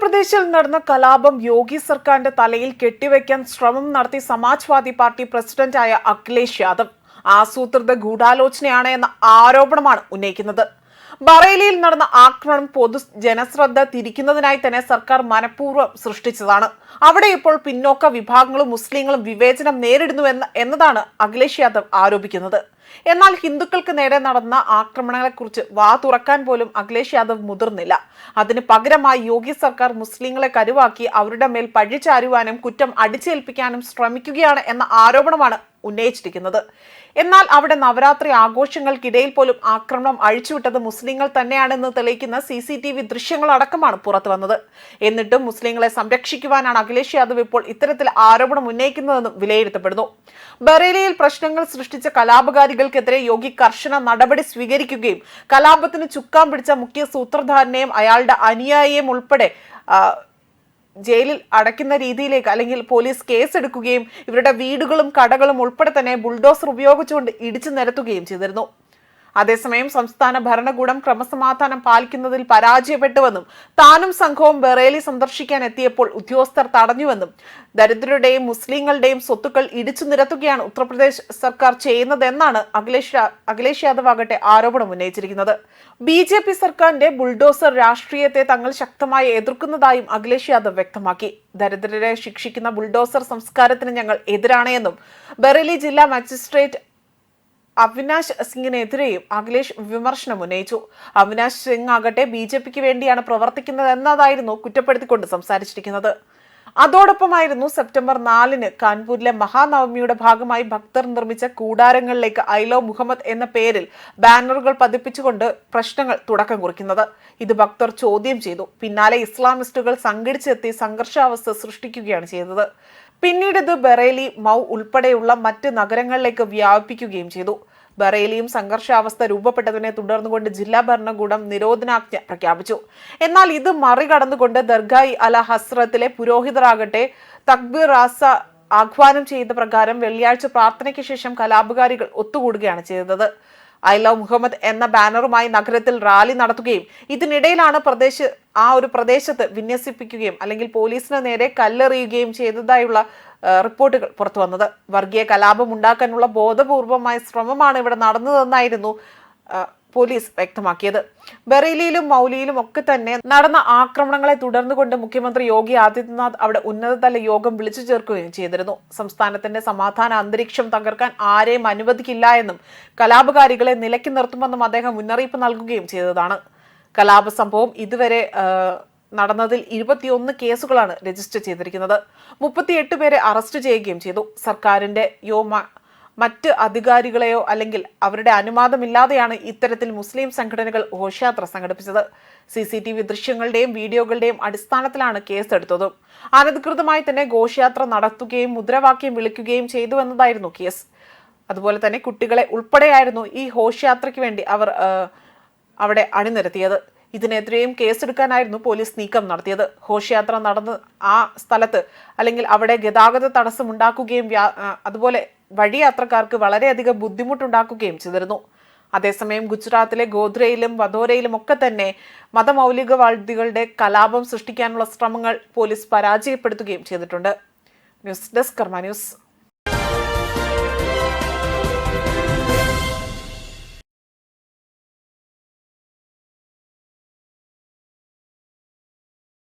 ഉത്തർപ്രദേശിൽ നടന്ന കലാപം യോഗി സർക്കാരിന്റെ തലയിൽ കെട്ടിവെക്കാൻ ശ്രമം നടത്തി സമാജ്വാദി പാർട്ടി പ്രസിഡന്റായ അഖിലേഷ് യാദവ്. ആസൂത്രിത ഗൂഢാലോചനയാണ് എന്ന ആരോപണമാണ് ഉന്നയിക്കുന്നത്. ബറേലിയിൽ നടന്ന ആക്രമണം പൊതു ജനശ്രദ്ധ തിരിക്കുന്നതിനായി തന്നെ സർക്കാർ മനഃപൂർവം സൃഷ്ടിച്ചതാണ്. അവിടെ ഇപ്പോൾ പിന്നോക്ക വിഭാഗങ്ങളും മുസ്ലിങ്ങളും വിവേചനം നേരിടുന്നു എന്ന് എന്നതാണ് അഖിലേഷ് യാദവ് ആരോപിക്കുന്നത്. എന്നാൽ ഹിന്ദുക്കൾക്ക് നേരെ നടന്ന ആക്രമണങ്ങളെക്കുറിച്ച് വാ തുറക്കാൻ പോലും അഖിലേഷ് യാദവ് മുതിർന്നില്ല. അതിന് പകരമായി യോഗി സർക്കാർ മുസ്ലിങ്ങളെ കരുവാക്കി അവരുടെ മേൽ പഴിചാരുവാനും കുറ്റം അടിച്ചേൽപ്പിക്കാനും ശ്രമിക്കുകയാണ് എന്ന ആരോപണമാണ് ഉന്നയിച്ചിരിക്കുന്നത്. എന്നാൽ അവിടെ നവരാത്രി ആഘോഷങ്ങൾക്കിടയിൽ പോലും ആക്രമണം അഴിച്ചുവിട്ടത് മുസ്ലിങ്ങൾ തന്നെയാണെന്ന് തെളിയിക്കുന്ന സി സി ടി വി ദൃശ്യങ്ങളടക്കമാണ് പുറത്തു വന്നത്. എന്നിട്ടും മുസ്ലിങ്ങളെ സംരക്ഷിക്കുവാനാണ് അഖിലേഷ് യാദവ് ഇപ്പോൾ ഇത്തരത്തിൽ ആരോപണം ഉന്നയിക്കുന്നതെന്നും വിലയിരുത്തപ്പെടുന്നു. ബറേലിയിൽ പ്രശ്നങ്ങൾ സൃഷ്ടിച്ച കലാപകാരികൾക്കെതിരെ യോഗി കർശന നടപടി സ്വീകരിക്കുകയും കലാപത്തിന് ചുക്കാൻ പിടിച്ച മുഖ്യ സൂത്രധാരനെയും അയാളുടെ അനുയായിയെയും ഉൾപ്പെടെ ജയിലിൽ അടയ്ക്കുന്ന രീതിയിലേക്ക് അല്ലെങ്കിൽ പോലീസ് കേസ് എടുക്കുകയും ഇവരുടെ വീടുകളും കടകളും ഉൾപ്പെടെ തന്നെ ബുൾഡോസർ ഉപയോഗിച്ചുകൊണ്ട് ഇടിച്ചു നിരത്തുകയും ചെയ്തിരുന്നു. അതേസമയം സംസ്ഥാന ഭരണകൂടം ക്രമസമാധാനം പാലിക്കുന്നതിൽ പരാജയപ്പെട്ടുവെന്നും താനും സംഘവും ബറേലി സന്ദർശിക്കാൻ എത്തിയപ്പോൾ ഉദ്യോഗസ്ഥർ തടഞ്ഞുവെന്നും ദരിദ്രരുടെയും മുസ്ലിങ്ങളുടെയും സ്വത്തുക്കൾ ഇടിച്ചു നിരത്തുകയാണ് ഉത്തർപ്രദേശ് സർക്കാർ ചെയ്യുന്നതെന്നാണ് അഖിലേഷ് അഖിലേഷ് യാദവ് ആകട്ടെ ആരോപണം ഉന്നയിച്ചിരിക്കുന്നത്. ബി ജെ പി സർക്കാരിന്റെ ബുൾഡോസർ രാഷ്ട്രീയത്തെ തങ്ങൾ ശക്തമായി എതിർക്കുന്നതായും അഖിലേഷ് യാദവ് വ്യക്തമാക്കി. ദരിദ്രരെ ശിക്ഷിക്കുന്ന ബുൾഡോസർ സംസ്കാരത്തിന് ഞങ്ങൾ എതിരാണ് എന്നും ബറേലി ജില്ലാ മജിസ്ട്രേറ്റ് അവിനാശ് സിംഗിനെതിരെയും അഖിലേഷ് വിമർശനം ഉന്നയിച്ചു. അവിനാശ് സിംഗ് ആകട്ടെ ബി ജെ പിക്ക് വേണ്ടിയാണ് പ്രവർത്തിക്കുന്നത് എന്നതായിരുന്നു കുറ്റപ്പെടുത്തിക്കൊണ്ട് സംസാരിച്ചിരിക്കുന്നത്. അതോടൊപ്പമായിരുന്നു സെപ്റ്റംബർ നാലിന് കാൺപൂരിലെ മഹാനവമിയുടെ ഭാഗമായി ഭക്തർ നിർമ്മിച്ച കൂടാരങ്ങളിലേക്ക് ഐലോ മുഹമ്മദ് എന്ന പേരിൽ ബാനറുകൾ പതിപ്പിച്ചുകൊണ്ട് പ്രശ്നങ്ങൾ തുടക്കം കുറിക്കുന്നത്. ഇത് ഭക്തർ ചോദ്യം ചെയ്തു. പിന്നാലെ ഇസ്ലാമിസ്റ്റുകൾ സംഘടിച്ചെത്തി സംഘർഷാവസ്ഥ സൃഷ്ടിക്കുകയാണ് ചെയ്തത്. പിന്നീട് ഇത് ബറേലി മൗ ഉൾപ്പെടെയുള്ള മറ്റ് നഗരങ്ങളിലേക്ക് വ്യാപിപ്പിക്കുകയും ചെയ്തു. ബറേലിയും സംഘർഷാവസ്ഥ രൂപപ്പെട്ടതിനെ തുടർന്നുകൊണ്ട് ജില്ലാ ഭരണകൂടം നിരോധനാജ്ഞ പ്രഖ്യാപിച്ചു. എന്നാൽ ഇത് മറികടന്നുകൊണ്ട് ദർഗായി അല ഹസ്രത്തിലെ പുരോഹിതരാകട്ടെ തക്ബീർ റാസ ആഹ്വാനം ചെയ്ത പ്രകാരം വെള്ളിയാഴ്ച പ്രാർത്ഥനയ്ക്ക് ശേഷം കലാപകാരികൾ ഒത്തുകൂടുകയാണ് ചെയ്തത്. ഐ ലവ് മുഹമ്മദ് എന്ന ബാനറുമായി നഗരത്തിൽ റാലി നടത്തുകയും ഇതിനിടയിലാണ് പ്രദേശ ആ ഒരു പ്രദേശത്ത് വിന്യസിപ്പിക്കുകയും അല്ലെങ്കിൽ പോലീസിന് നേരെ കല്ലെറിയുകയും ചെയ്തതായുള്ള റിപ്പോർട്ടുകൾ പുറത്തു വന്നത്. വർഗീയ കലാപം ഉണ്ടാക്കാനുള്ള ബോധപൂർവമായ ശ്രമമാണ് ഇവിടെ നടന്നതെന്നായിരുന്നു പോലീസ് വ്യക്തമാക്കിയത്. ബറേലിയിലും മൗലിയിലും ഒക്കെ തന്നെ നടന്ന ആക്രമണങ്ങളെ തുടർന്നുകൊണ്ട് മുഖ്യമന്ത്രി യോഗി ആദിത്യനാഥ് അവിടെ ഉന്നതതല യോഗം വിളിച്ചു ചേർക്കുകയും ചെയ്തിരുന്നു. സംസ്ഥാനത്തിന്റെ സമാധാന അന്തരീക്ഷം തകർക്കാൻ ആരെയും അനുവദിക്കില്ല എന്നും കലാപകാരികളെ നിലയ്ക്ക് നിർത്തുമെന്നും അദ്ദേഹം മുന്നറിയിപ്പ് നൽകുകയും ചെയ്തതാണ്. കലാപ സംഭവം ഇതുവരെ നടന്നതിൽ ഇരുപത്തിയൊന്ന് കേസുകളാണ് രജിസ്റ്റർ ചെയ്തിരിക്കുന്നത്. മുപ്പത്തിയെട്ട് പേരെ അറസ്റ്റ് ചെയ്യുകയും ചെയ്തു. സർക്കാരിന്റെ യോ മ- മറ്റ് അധികാരികളെയോ അല്ലെങ്കിൽ അവരുടെ അനുവാദമില്ലാതെയാണ് ഇത്തരത്തിൽ മുസ്ലിം സംഘടനകൾ ഘോഷയാത്ര സംഘടിപ്പിച്ചത്. സി സി ടി വി ദൃശ്യങ്ങളുടെയും വീഡിയോകളുടെയും അടിസ്ഥാനത്തിലാണ് കേസെടുത്തതും. അനധികൃതമായി തന്നെ ഘോഷയാത്ര നടത്തുകയും മുദ്രാവാക്യം വിളിക്കുകയും ചെയ്തുവെന്നതായിരുന്നു കേസ്. അതുപോലെ തന്നെ കുട്ടികളെ ഉൾപ്പെടെയായിരുന്നു ഈ ഘോഷയാത്രയ്ക്ക് വേണ്ടി അവർ അവിടെ അണിനിരത്തിയത്. ഇതിനെതിരെയും കേസെടുക്കാനായിരുന്നു പോലീസ് നീക്കം നടത്തിയത്. ഘോഷയാത്ര നടന്ന് ആ സ്ഥലത്ത് അല്ലെങ്കിൽ അവിടെ ഗതാഗത തടസ്സം ഉണ്ടാക്കുകയും അതുപോലെ വഴിയാത്രക്കാർക്ക് വളരെയധികം ബുദ്ധിമുട്ടുണ്ടാക്കുകയും ചെയ്തിരുന്നു. അതേസമയം ഗുജറാത്തിലെ ഗോധ്രയിലും വധോരയിലും ഒക്കെ തന്നെ മതമൗലികവാദികളുടെ കലാപം സൃഷ്ടിക്കാനുള്ള ശ്രമങ്ങൾ പോലീസ് പരാജയപ്പെടുത്തുകയും ചെയ്തിട്ടുണ്ട്. News desk Karma news.